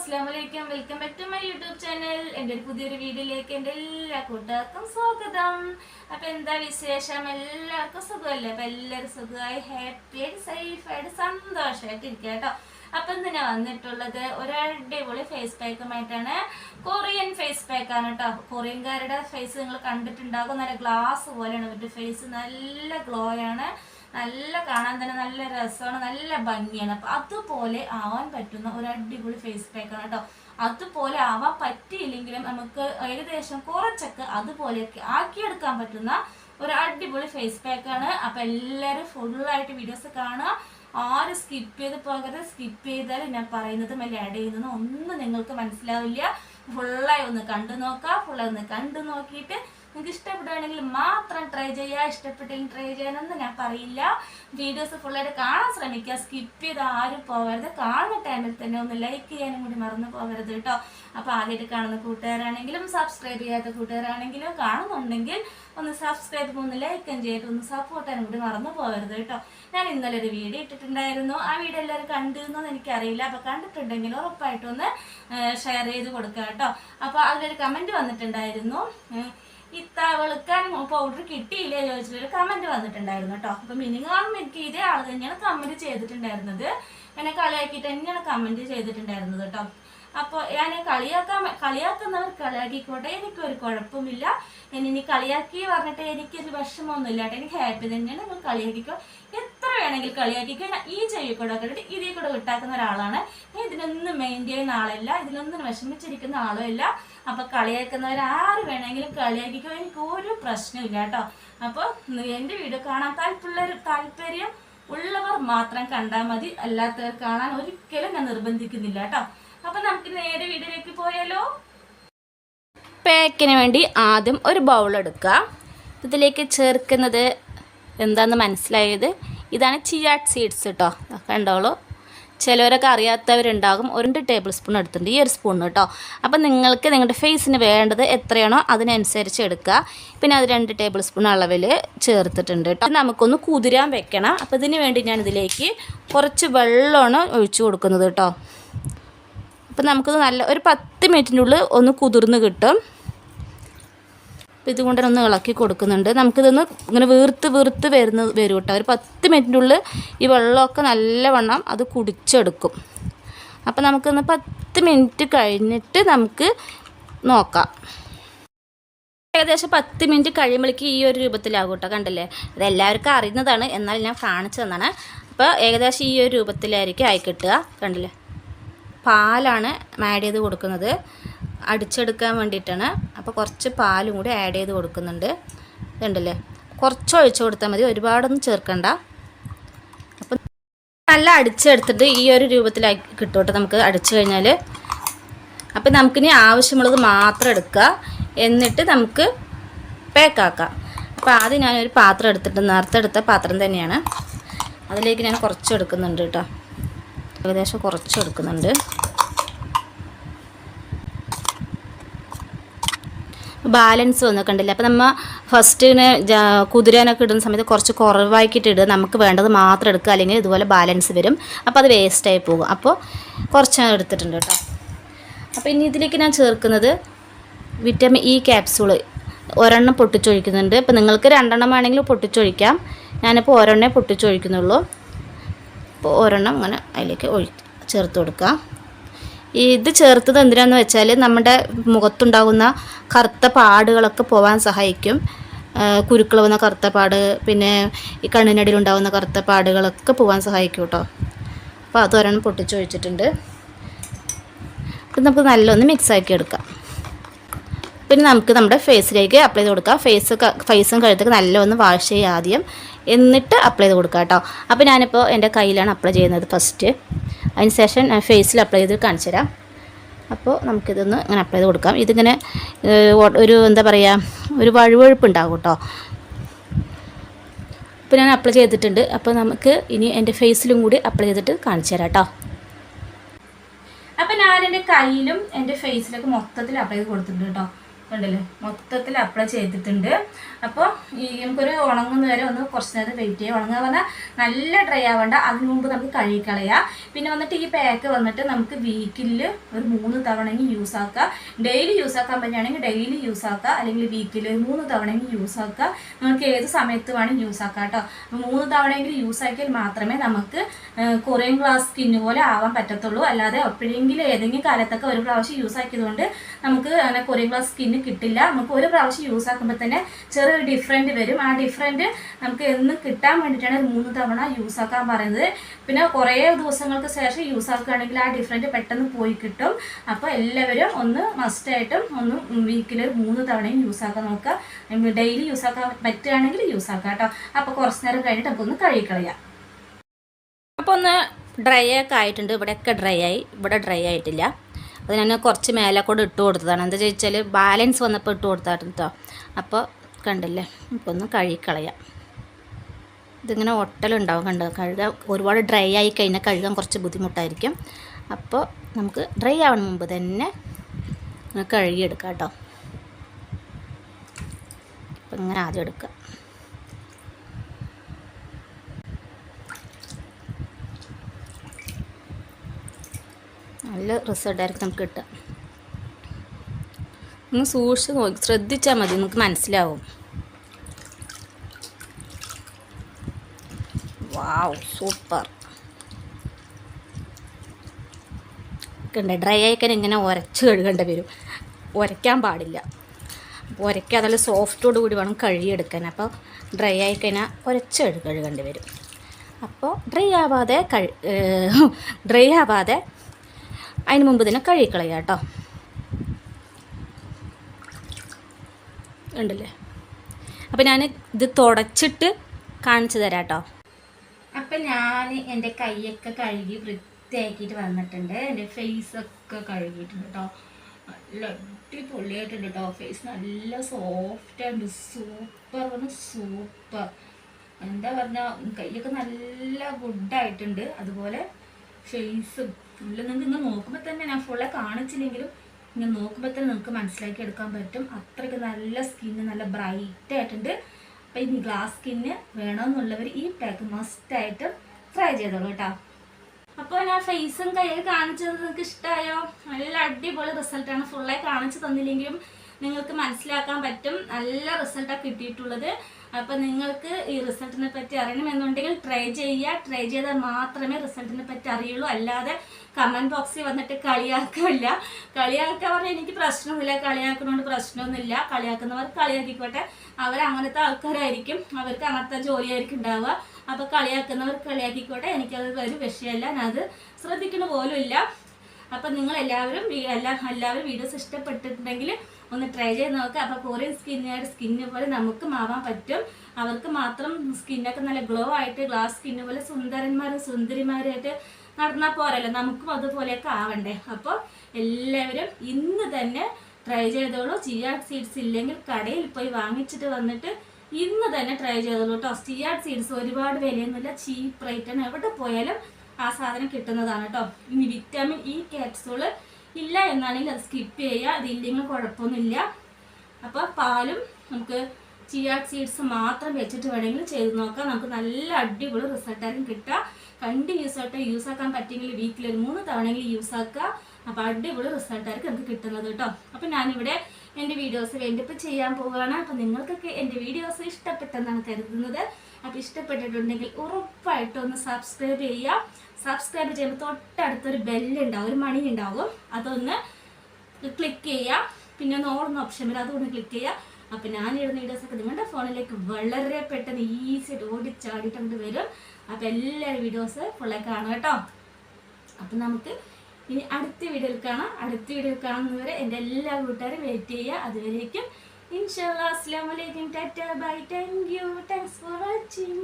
അസ്സാം വലൈക്കും welcome back to my YouTube channel എന്റെ ഒരു പുതിയൊരു വീഡിയോയിലേക്ക് എന്റെ എല്ലാ കൂട്ടുകാർക്കും സ്വാഗതം. അപ്പം എന്താ വിശേഷം? എല്ലാവർക്കും സുഖമല്ലേ? അപ്പം എല്ലാവരും സുഖമായി ഹാപ്പി ആയിട്ട് സേഫ് ആയിട്ട് സന്തോഷമായിട്ട് ഇരിക്കുക കേട്ടോ. അപ്പം ഇന്ന് ഞാൻ വന്നിട്ടുള്ളത് ഒരു അടിപൊളി ഫേസ് പാക്കുമായിട്ടാണ് കൊറിയൻ ഫേസ് പാക്കാണ് കേട്ടോ. കൊറിയൻകാരുടെ ഫേസ് നിങ്ങൾ കണ്ടിട്ടുണ്ടാകും. നല്ല ഗ്ലാസ് പോലെയാണ് ഇവരുടെ ഫേസ് നല്ല ഗ്ലോ ആണ്. നല്ല കാണാൻ തന്നെ നല്ല രസമാണ് നല്ല ഭംഗിയാണ്. അപ്പൊ അതുപോലെ ആവാൻ പറ്റുന്ന ഒരു അടിപൊളി ഫേസ് പാക്കാണ് കേട്ടോ. അതുപോലെ ആവാൻ പറ്റിയില്ലെങ്കിലും നമുക്ക് ഏകദേശം കുറച്ചൊക്കെ അതുപോലെയൊക്കെ ആക്കിയെടുക്കാൻ പറ്റുന്ന ഒരു അടിപൊളി ഫേസ് പാക്കാണ് അപ്പൊ എല്ലാവരും ഫുള്ളായിട്ട് വീഡിയോസ് കാണുക. ആരും സ്കിപ്പ് ചെയ്ത് പോകരുത്. സ്കിപ്പ് ചെയ്താൽ ഞാൻ പറയുന്നത് അല്ല ആഡ് ചെയ്യുന്നതും ഒന്നും നിങ്ങൾക്ക് മനസ്സിലാവില്ല. ഫുള്ളായി ഒന്ന് കണ്ടു നോക്കുക ഫുള്ളായി ഒന്ന് കണ്ടു നോക്കിയിട്ട് നിങ്ങൾക്ക് ഇഷ്ടപ്പെടുകയാണെങ്കിൽ മാത്രം ട്രൈ ചെയ്യുക. ഇഷ്ടപ്പെട്ടെങ്കിൽ ട്രൈ ചെയ്യാനൊന്നും ഞാൻ പറയില്ല. വീഡിയോസ് ഫുള്ളായിട്ട് കാണാൻ ശ്രമിക്കുക. സ്കിപ്പ് ചെയ്ത് ആരും പോകരുത്. കാണുന്ന ടൈമിൽ തന്നെ ഒന്ന് ലൈക്ക് ചെയ്യാനും കൂടി മറന്നു പോകരുത് കേട്ടോ. അപ്പോൾ ആദ്യമായിട്ട് കാണുന്ന കൂട്ടുകാരാണെങ്കിലും സബ്സ്ക്രൈബ് ചെയ്യാത്ത കൂട്ടുകാരാണെങ്കിലും കാണുന്നുണ്ടെങ്കിൽ ഒന്ന് സബ്സ്ക്രൈബ് ഒന്ന് ലൈക്കും ചെയ്തിട്ട് ഒന്ന് സപ്പോർട്ട് ചെയ്യാനും കൂടി മറന്നു പോകരുത് കേട്ടോ. ഞാൻ ഇന്നലെ ഒരു വീഡിയോ ഇട്ടിട്ടുണ്ടായിരുന്നു. ആ വീഡിയോ എല്ലാവരും കണ്ടിരുന്നോ എനിക്കറിയില്ല. അപ്പോൾ കണ്ടിട്ടുണ്ടെങ്കിൽ ഉറപ്പായിട്ടൊന്ന് ഷെയർ ചെയ്ത് കൊടുക്കുക കേട്ടോ. അപ്പോൾ അതിലൊരു കമന്റ് വന്നിട്ടുണ്ടായിരുന്നു. ഏഹ് ഇത്ത വെളുക്കാൻ പൗഡർ കിട്ടിയില്ലേ ചോദിച്ചിട്ടൊരു കമന്റ് വന്നിട്ടുണ്ടായിരുന്നു കേട്ടോ. അപ്പൊ മിനിങ്ങാളും എനിക്ക് ഇതേ ആൾ തന്നെയാണ് കമന്റ് ചെയ്തിട്ടുണ്ടായിരുന്നത്. എന്നെ കളിയാക്കിയിട്ട് തന്നെയാണ് കമന്റ് ചെയ്തിട്ടുണ്ടായിരുന്നത് കേട്ടോ. അപ്പോൾ ഞാൻ കളിയാക്കാൻ കളിയാക്കുന്നവർ കളിയാക്കിക്കോട്ടെ എനിക്കൊരു കുഴപ്പമില്ല. എന്നെ ഇനി കളിയാക്കി പറഞ്ഞിട്ട് എനിക്കൊരു വിഷമമൊന്നുമില്ല കേട്ടോ. എനിക്ക് ഹാപ്പി തന്നെയാണ് നിങ്ങൾ കളിയാക്കിക്കോ. എത്ര വേണമെങ്കിൽ കഴിഞ്ഞാൽ ഈ കൂടെ കണ്ടിട്ട് ഇതിൽ കൂടെ വിട്ടാക്കുന്ന ഒരാളാണ്. ഞാൻ ഇതിനൊന്നും മെയിൻ ചെയ്യുന്ന ആളല്ല ഇതിനൊന്നും വിഷമിച്ചിരിക്കുന്ന ആളും ഇല്ല. അപ്പൊ കളിയാക്കുന്നവർ ആര് വേണമെങ്കിലും കളിയാക്കിക്കോ എനിക്ക് ഒരു പ്രശ്നമില്ല കേട്ടോ. അപ്പോൾ എന്റെ വീഡിയോ കാണാൻ താല്പര്യ താല്പര്യം ഉള്ളവർ മാത്രം കണ്ടാൽ മതി. അല്ലാത്തവർ കാണാൻ ഒരിക്കലും ഞാൻ നിർബന്ധിക്കുന്നില്ല കേട്ടോ. അപ്പൊ നമുക്ക് നേരെ വീഡിയോയിലേക്ക് പോയാലോ. പേക്കിന് വേണ്ടി ആദ്യം ഒരു ബൗൾ എടുക്കുക ഇതിലേക്ക് ചേർക്കുന്നത് എന്താണെന്ന് മനസ്സിലായത്? ഇതാണ് ചിയാട്ട് സീഡ്സ് കേട്ടോ കണ്ടോളൂ ചിലവരൊക്കെ അറിയാത്തവരുണ്ടാകും. ഒരു ടേബിൾ സ്പൂൺ എടുത്തിട്ടുണ്ട്. ഈ ഒരു സ്പൂൺ കേട്ടോ അപ്പം നിങ്ങൾക്ക് നിങ്ങളുടെ ഫേസിന് വേണ്ടത് എത്രയാണോ അതിനനുസരിച്ച് എടുക്കുക. പിന്നെ അത് രണ്ട് ടേബിൾ സ്പൂൺ അളവിൽ ചേർത്തിട്ടുണ്ട് കേട്ടോ നമുക്കൊന്ന് കുതിരാൻ വെക്കണം. അപ്പം ഇതിന് വേണ്ടി ഞാൻ ഇതിലേക്ക് കുറച്ച് വെള്ളമാണ് ഒഴിച്ചു കൊടുക്കുന്നത് കേട്ടോ അപ്പം നമുക്കത് നല്ല ഒരു പത്ത് മിനിറ്റിനുള്ളിൽ ഒന്ന് കുതിർന്ന് കിട്ടും. ഇതുകൊണ്ട് ഒന്ന് ഇളക്കി കൊടുക്കുന്നുണ്ട്. നമുക്കിതൊന്ന് ഇങ്ങനെ വീർത്ത് വീർത്ത് വരുന്ന വരും കേട്ടോ ഒരു പത്ത് മിനിറ്റിനുള്ളിൽ ഈ വെള്ളമൊക്കെ നല്ലവണ്ണം അത് കുടിച്ചെടുക്കും. അപ്പോൾ നമുക്കൊന്ന് പത്ത് മിനിറ്റ് കഴിഞ്ഞിട്ട് നമുക്ക് നോക്കാം. ഏകദേശം പത്ത് മിനിറ്റ് കഴിയുമ്പോഴേക്ക് ഈ ഒരു രൂപത്തിലാകും കേട്ടോ കണ്ടില്ലേ? ഇത് എല്ലാവർക്കും അറിയുന്നതാണ്. എന്നാൽ ഞാൻ കാണിച്ചു തന്നാണ് അപ്പോൾ ഏകദേശം ഈ ഒരു രൂപത്തിലായിരിക്കും ആയി കിട്ടുക കണ്ടില്ലേ? പാലാണ് ആഡ് ചെയ്ത് കൊടുക്കുന്നത്. അടിച്ചെടുക്കാൻ വേണ്ടിയിട്ടാണ്. അപ്പോൾ കുറച്ച് പാലും കൂടി ആഡ് ചെയ്ത് കൊടുക്കുന്നുണ്ട്. ഇതുണ്ടല്ലേ? കുറച്ച് ഒഴിച്ചു കൊടുത്താൽ മതി. ഒരുപാടൊന്നും ചേർക്കണ്ട. അപ്പം നല്ല അടിച്ചെടുത്തിട്ട് ഈ ഒരു രൂപത്തിലാക്കി കിട്ടും നമുക്ക് അടിച്ചു കഴിഞ്ഞാൽ അപ്പം നമുക്കിനി ആവശ്യമുള്ളത് മാത്രം എടുക്കുക. എന്നിട്ട് നമുക്ക് പാക്കാക്കാം അപ്പോൾ ആദ്യം ഞാനൊരു പാത്രം എടുത്തിട്ട് നേരത്തെ എടുത്ത പാത്രം തന്നെയാണ്. അതിലേക്ക് ഞാൻ കുറച്ച് എടുക്കുന്നുണ്ട് കേട്ടോ. ഏകദേശം കുറച്ച് എടുക്കുന്നുണ്ട്. ബാലൻസ് വന്നു കണ്ടില്ല അപ്പോൾ നമ്മൾ ഫസ്റ്റിന് കുതിരാനൊക്കെ ഇടുന്ന സമയത്ത് കുറച്ച് കുറവാക്കിയിട്ട് ഇടുക. നമുക്ക് വേണ്ടത് മാത്രം എടുക്കുക. അല്ലെങ്കിൽ ഇതുപോലെ ബാലൻസ് വരും. അപ്പോൾ അത് വേസ്റ്റായി പോകും. അപ്പോൾ കുറച്ച് എടുത്തിട്ടുണ്ട് കേട്ടോ. അപ്പോൾ ഇനി ഇതിലേക്ക് ഞാൻ ചേർക്കുന്നത് വിറ്റമിൻ ഇ ക്യാപ്സൂൾ ഒരെണ്ണം പൊട്ടിച്ചൊഴിക്കുന്നുണ്ട്. ഇപ്പോൾ നിങ്ങൾക്ക് രണ്ടെണ്ണം വേണമെങ്കിൽ പൊട്ടിച്ചൊഴിക്കാം. ഞാനിപ്പോൾ ഒരെണ്ണേ പൊട്ടിച്ചൊഴിക്കുന്നുള്ളൂ. അപ്പോൾ ഒരെണ്ണം അങ്ങനെ അതിലേക്ക് ഒഴി ചേർത്ത് കൊടുക്കുക ഇത് ചേർത്തത് എന്തിനാന്ന് വെച്ചാൽ നമ്മുടെ മുഖത്തുണ്ടാകുന്ന കറുത്ത പാടുകളൊക്കെ പോവാൻ സഹായിക്കും. കുരുക്കൾ വന്ന കറുത്ത പാട് പിന്നെ ഈ കണ്ണിനടിയിൽ ഉണ്ടാകുന്ന കറുത്ത പാടുകളൊക്കെ പോവാൻ സഹായിക്കും കേട്ടോ അപ്പോൾ അത് ഒരെണ്ണം വെച്ചിട്ടുണ്ട് നമുക്ക് നല്ലൊന്ന് മിക്സ് ആക്കി എടുക്കാം. പിന്നെ നമുക്ക് നമ്മുടെ ഫേസിലേക്ക് അപ്ലൈ ചെയ്ത് കൊടുക്കാം. ഫേസ് ഫേസും കഴുത്തൊക്കെ നല്ലൊന്ന് വാഷ് ചെയ്യുക ആദ്യം. എന്നിട്ട് അപ്ലൈ ചെയ്ത് കൊടുക്കുക കേട്ടോ അപ്പോൾ ഞാനിപ്പോൾ എന്റെ കയ്യിലാണ് അപ്ലൈ ചെയ്യുന്നത് ഫസ്റ്റ് അതിന് ശേഷം ഞാൻ ഫേസിൽ അപ്ലൈ ചെയ്ത് കാണിച്ചു തരാം. അപ്പോൾ നമുക്കിതൊന്ന് ഇങ്ങനെ അപ്ലൈ ചെയ്ത് കൊടുക്കാം. ഇതിങ്ങനെ ഒരു എന്താ പറയുക ഒരു വഴുവഴുപ്പ് ഉണ്ടാകും കേട്ടോ. ഇപ്പോൾ ഞാൻ അപ്ലൈ ചെയ്തിട്ടുണ്ട്. അപ്പോൾ നമുക്ക് ഇനി എന്റെ ഫേസിലും കൂടി അപ്ലൈ ചെയ്തിട്ട് കാണിച്ചു തരാം കേട്ടോ. അപ്പം ഞാൻ എന്റെ കയ്യിലും എന്റെ ഫേസിലൊക്കെ മൊത്തത്തിൽ അപ്ലൈ ചെയ്ത് കൊടുത്തിട്ടുണ്ട് കേട്ടോ. ഉണ്ടല്ലേ? മൊത്തത്തിൽ അപ്ലൈ ചെയ്തിട്ടുണ്ട്. അപ്പോൾ ഈ നമുക്കൊരു ഉണങ്ങുന്ന വരെ ഒന്ന് കുറച്ച് നേരം വെയിറ്റ് ചെയ്യുക ഉണങ്ങുക പറഞ്ഞാൽ നല്ല ഡ്രൈ ആവേണ്ട. അതിന് മുമ്പ് നമുക്ക് കഴുകിക്കളയാം പിന്നെ വന്നിട്ട് ഈ പാക്ക് വന്നിട്ട് നമുക്ക് വീക്കിൽ ഒരു മൂന്ന് തവണയെങ്കിൽ യൂസ് ആക്കുക ഡെയിലി യൂസ് ആക്കാൻ പറ്റുകയാണെങ്കിൽ ഡെയിലി യൂസ് ആക്കുക അല്ലെങ്കിൽ വീക്കിൽ മൂന്ന് തവണയെങ്കിൽ യൂസ് ആക്കുക നമുക്ക് ഏത് സമയത്ത് വേണമെങ്കിൽ യൂസ് ആക്കാം കേട്ടോ. മൂന്ന് തവണയെങ്കിലും യൂസ് ആക്കിയാൽ മാത്രമേ നമുക്ക് കൊറിയൻ ഗ്ലാസ് സ്കിന്ന് പോലെ ആവാൻ പറ്റത്തുള്ളൂ. അല്ലാതെ എപ്പോഴെങ്കിലും ഏതെങ്കിലും കാലത്തൊക്കെ ഒരു പ്രാവശ്യം യൂസ് ആക്കിയതുകൊണ്ട് നമുക്ക് അങ്ങനെ കൊറിയൻ ഗ്ലാസ് സ്കിന്ന് കിട്ടില്ല. നമുക്ക് ഒരു പ്രാവശ്യം യൂസ് ആക്കുമ്പോൾ തന്നെ ചെറിയൊരു ഡിഫറെന്റ് വരും. ആ ഡിഫറെന്റ് നമുക്ക് എന്ന് കിട്ടാൻ വേണ്ടിയിട്ടാണ് ഒരു മൂന്ന് തവണ യൂസ് ആക്കാൻ പറയുന്നത്. പിന്നെ കുറേ ദിവസങ്ങൾക്ക് ശേഷം യൂസ് ആക്കുകയാണെങ്കിൽ ആ ഡിഫറെന്റ് പെട്ടെന്ന് പോയി കിട്ടും. അപ്പോൾ എല്ലാവരും ഒന്ന് മസ്റ്റായിട്ടും ഒന്ന് വീക്കിൽ മൂന്ന് തവണയും യൂസ് ആക്കാൻ നോക്കുക. ഡെയിലി യൂസ് ആക്കാൻ പറ്റുകയാണെങ്കിൽ യൂസ് ആക്കാം കേട്ടോ. അപ്പോൾ കുറച്ച് നേരം കഴിഞ്ഞിട്ട് ഒന്ന് കഴുകിക്കളയാം അപ്പോൾ ഒന്ന് ഡ്രൈ ഒക്കെ ആയിട്ടുണ്ട്. ഇവിടെയൊക്കെ ഡ്രൈ ആയി. ഇവിടെ ഡ്രൈ ആയിട്ടില്ല. അത് ഞാൻ കുറച്ച് മേലെ കൂടെ ഇട്ട് കൊടുത്തതാണ്. എന്താ ചോദിച്ചാൽ ബാലൻസ് വന്നപ്പോൾ ഇട്ട് കൊടുത്താണ് കേട്ടോ അപ്പോൾ കണ്ടില്ലേ? അപ്പോൾ ഒന്ന് കഴുകിക്കളയാം. ഇതിങ്ങനെ ഒട്ടലുണ്ടാവും കണ്ടോ? കഴുകാൻ ഒരുപാട് ഡ്രൈ ആയി കഴിഞ്ഞാൽ കഴുകാൻ കുറച്ച് ബുദ്ധിമുട്ടായിരിക്കും. അപ്പോൾ നമുക്ക് ഡ്രൈ ആവണ മുമ്പ് തന്നെ കഴുകിയെടുക്കാം കേട്ടോ അപ്പം ഇങ്ങനെ ആദ്യം എടുക്കുക നല്ല റിസൾട്ടായിരിക്കും നമുക്ക് കിട്ടുക. ഒന്ന് സൂക്ഷിച്ച് നോക്കി ശ്രദ്ധിച്ചാൽ മതി നമുക്ക് മനസ്സിലാവും. വാവ് സൂപ്പർ കണ്ടേ ഡ്രൈ ആയിക്കാൻ ഇങ്ങനെ ഉരച്ച് കഴുകേണ്ടി വരും. ഉരയ്ക്കാൻ പാടില്ല. അപ്പോൾ ഉരയ്ക്കാതെ നല്ല സോഫ്റ്റോട് കൂടി വേണം കഴുകിയെടുക്കാൻ. അപ്പോൾ ഡ്രൈ ആയിക്കഴിഞ്ഞാൽ ഉരച്ച് കഴുകി കഴുകേണ്ടി വരും. അപ്പോൾ ഡ്രൈ ആവാതെ കഴി ഡ്രൈ ആവാതെ അതിന് മുമ്പ് തന്നെ കഴുകിക്കളയുക കേട്ടോ. ഉണ്ടല്ലേ? അപ്പം ഞാൻ ഇത് തുടച്ചിട്ട് കാണിച്ചു തരാം കേട്ടോ. അപ്പം ഞാൻ എന്റെ കൈയൊക്കെ കഴുകി വൃത്തിയാക്കിയിട്ട് വന്നിട്ടുണ്ട്. എന്റെ ഫേസ് ഒക്കെ കഴുകിയിട്ടുണ്ട് കേട്ടോ. നല്ല അടിപൊളിയായിട്ടുണ്ട് കേട്ടോ. ഫേസ് നല്ല സോഫ്റ്റ് ആൻഡ് സൂപ്പർ പറഞ്ഞു സൂപ്പർ എന്താ പറഞ്ഞാൽ കൈയൊക്കെ നല്ല ഗുഡായിട്ടുണ്ട് അതുപോലെ ഫേസും നല്ല നിന്ന് ഇങ്ങനെ നോക്കുമ്പോൾ തന്നെ ഞാൻ ഫുള്ളെ കാണിച്ചില്ലെങ്കിലും ഇങ്ങനെ നോക്കുമ്പോൾ തന്നെ നിങ്ങൾക്ക് മനസ്സിലാക്കി എടുക്കാൻ പറ്റും. അത്രയ്ക്ക് നല്ല സ്കിന്ന് നല്ല ബ്രൈറ്റ് ആയിട്ടുണ്ട്. അപ്പം ഈ ഗ്ലാസ് സ്കിന്ന് വേണമെന്നുള്ളവർ ഈ പാക്ക് മസ്റ്റായിട്ട് ട്രൈ ചെയ്തോളൂ കേട്ടോ. അപ്പോൾ ഞാൻ ഫേസും കയ്യിൽ കാണിച്ചത് നിങ്ങൾക്ക് ഇഷ്ടമായോ നല്ല അടിപൊളി റിസൾട്ടാണ് ഫുള്ളായി കാണിച്ചു തന്നില്ലെങ്കിലും നിങ്ങൾക്ക് മനസ്സിലാക്കാൻ പറ്റും. നല്ല റിസൾട്ടാണ് കിട്ടിയിട്ടുള്ളത്. അപ്പോൾ നിങ്ങൾക്ക് ഈ റിസൾട്ടിനെ പറ്റി അറിയണമെന്നുണ്ടെങ്കിൽ ട്രൈ ചെയ്യുക. ട്രൈ ചെയ്താൽ മാത്രമേ റിസൾട്ടിനെ പറ്റി അറിയുള്ളൂ. അല്ലാതെ കമന്റ് ബോക്സിൽ വന്നിട്ട് കളിയാക്കില്ല കളിയാക്കാൻ പറഞ്ഞാൽ എനിക്ക് പ്രശ്നമില്ല. കളിയാക്കുന്നതുകൊണ്ട് പ്രശ്നമൊന്നുമില്ല. കളിയാക്കുന്നവർ കളിയാക്കിക്കോട്ടെ. അവർ അങ്ങനത്തെ ആൾക്കാരായിരിക്കും. അവർക്ക് അങ്ങനത്തെ ജോലിയായിരിക്കും ഉണ്ടാവുക. അപ്പോൾ കളിയാക്കുന്നവർ കളിയാക്കിക്കോട്ടെ. എനിക്കത് ഒരു വിഷയമല്ല. അത് ശ്രദ്ധിക്കുന്ന പോലും ഇല്ല. അപ്പം നിങ്ങൾ എല്ലാവരും എല്ലാ എല്ലാവരും വീഡിയോസ് ഇഷ്ടപ്പെട്ടിട്ടുണ്ടെങ്കിൽ ഒന്ന് ട്രൈ ചെയ്ത് നോക്കുക അപ്പോൾ കൊറിയൻ സ്കിന്നുകാരുടെ സ്കിന്ന് പോലെ നമുക്കും ആവാൻ പറ്റും. അവർക്ക് മാത്രം സ്കിന്നൊക്കെ നല്ല ഗ്ലോ ആയിട്ട് ഗ്ലാസ് സ്കിന്ന് പോലെ സുന്ദരന്മാരും സുന്ദരിമാരുമായിട്ട് നടന്നാൽ പോരല്ലോ. നമുക്കും അതുപോലെയൊക്കെ ആവണ്ടേ. അപ്പോൾ എല്ലാവരും ഇന്ന് തന്നെ ട്രൈ ചെയ്തോളൂ. ചിയാ സീഡ്സ് ഇല്ലെങ്കിൽ കടയിൽ പോയി വാങ്ങിച്ചിട്ട് വന്നിട്ട് ഇന്ന് തന്നെ ട്രൈ ചെയ്തോളൂ കേട്ടോ ചിയാ സീഡ്സ് ഒരുപാട് വിലയൊന്നുമില്ല. ചീപ്പ് റേറ്റാണ് എവിടെ പോയാലും ആ സാധനം കിട്ടുന്നതാണ് കേട്ടോ ഇനി വിറ്റാമിൻ ഇ ക്യാപ്സൂൾ ഇല്ല എന്നാണെങ്കിൽ അത് സ്കിപ്പ് ചെയ്യുക. അതില്ലെങ്കിൽ കുഴപ്പമൊന്നുമില്ല. അപ്പോൾ പാലും നമുക്ക് ചിയാ സീഡ്സ് മാത്രം വെച്ചിട്ട് വേണമെങ്കിൽ ചെയ്ത് നോക്കാം. നമുക്ക് നല്ല അടിപൊളി റിസൾട്ടായിരിക്കും കിട്ടുക. കണ്ടിന്യൂസ് ആയിട്ട് യൂസ് ആക്കാൻ പറ്റിയെങ്കിൽ വീക്കിൽ ഒരു മൂന്ന് തവണയെങ്കിലും യൂസ് ആക്കുക. അപ്പോൾ അടിപൊളി റിസൾട്ടായിരിക്കും നമുക്ക് കിട്ടുന്നത് കേട്ടോ. അപ്പോൾ ഞാനിവിടെ എന്റെ വീഡിയോസ് വേണ്ടിയപ്പോൾ ചെയ്യാൻ പോവുകയാണ്. അപ്പോൾ നിങ്ങൾക്കൊക്കെ എന്റെ വീഡിയോസ് ഇഷ്ടപ്പെട്ടെന്നാണ് കരുതുന്നത്. അപ്പോൾ ഇഷ്ടപ്പെട്ടിട്ടുണ്ടെങ്കിൽ ഉറപ്പായിട്ടും ഒന്ന് സബ്സ്ക്രൈബ് ചെയ്യുക. സബ്സ്ക്രൈബ് ചെയ്യുമ്പോൾ തൊട്ടടുത്തൊരു ബെല്ലുണ്ടാവും ഒരു മണി ഉണ്ടാവും അതൊന്ന് ക്ലിക്ക് ചെയ്യുക. പിന്നെ ഒന്ന് ഓടുന്ന ഓപ്ഷൻ വരും അതൊന്ന് ക്ലിക്ക് ചെയ്യുക. അപ്പം ഞാൻ ഇടുന്ന വീഡിയോസൊക്കെ നിങ്ങളുടെ ഫോണിലേക്ക് വളരെ പെട്ടെന്ന് ഈസി ആയിട്ട് ഓടിച്ചാടിയിട്ട് അങ്ങോട്ട് വരും. അപ്പം എല്ലാവരും വീഡിയോസ് ഫുള്ളായി കാണുക കേട്ടോ. അപ്പം നമുക്ക് ഇനി അടുത്ത വീഡിയോയിൽ കാണാം. അടുത്ത വീഡിയോയിൽ കാണുന്നവരെ എന്റെ എല്ലാ കൂട്ടുകാരും വെയിറ്റ് ചെയ്യുക. അതുവരേക്കും ഇൻഷാല്ലാ അസ്സാം വലൈക്കും Tata. Bye. Thank you thanks for watching